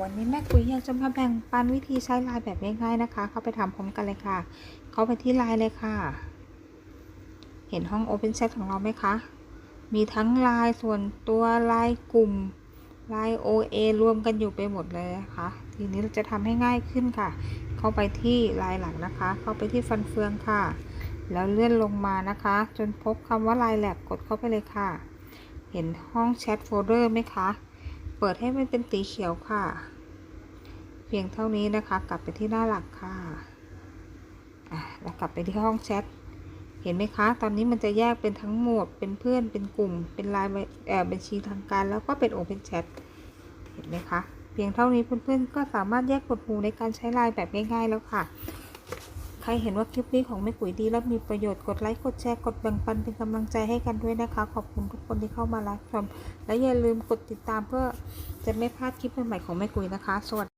วันนี้แม่กุยอยากจะมาแบ่งปันวิธีใช้ไลน์แบบง่ายๆนะคะ เข้าไปทำพร้อมกันเลยค่ะ เข้าไปที่ไลน์เลยค่ะ เห็นห้อง Open Chat ของเราไหมคะ มีทั้งไลน์ส่วนตัวไลน์กลุ่มไลน์ OA รวมกันอยู่ไปหมดเลยนะคะ ทีนี้เราจะทำให้ง่ายขึ้นค่ะ เข้าไปที่ไลน์หลักนะคะ เข้าไปที่ฟันเฟืองค่ะ แล้วเลื่อนลงมานะคะ จนพบคำว่าไลน์แลบกดเข้าไปเลยค่ะ เห็นห้องแชทโฟลเดอร์ไหมคะ เปิดให้มันเป็นสีเขียวค่ะ เพียงเท่านี้นะคะ กลับไปที่หน้าหลักค่ะแล้วกลับไปที่ห้องแชท เห็นไหมคะ ตอนนี้มันจะแยกเป็นทั้งหมด เป็นเพื่อน เป็นกลุ่ม เป็นไลน์เอ่อบัญชีทางการ แล้วก็เป็น Open Chat เห็นไหมคะ เพียงเท่านี้เพื่อนๆ ก็สามารถแยกกดหูในการใช้ไลน์แบบง่ายๆแล้วค่ะ รเห็นว่าคลิปนี้ของแม่กุ๋ยดีและมีประโยชน์กดไลค์กดแชร์กดแบ่งปันเป็นกำลังใจให้กันด้วยนะคะ ขอบคุณทุกคนที่เข้ามารับชมและอย่าลืมกดติดตามเพื่อจะไม่พลาดคลิปใหม่ๆของแม่กุ๋ยนะคะสวัสดี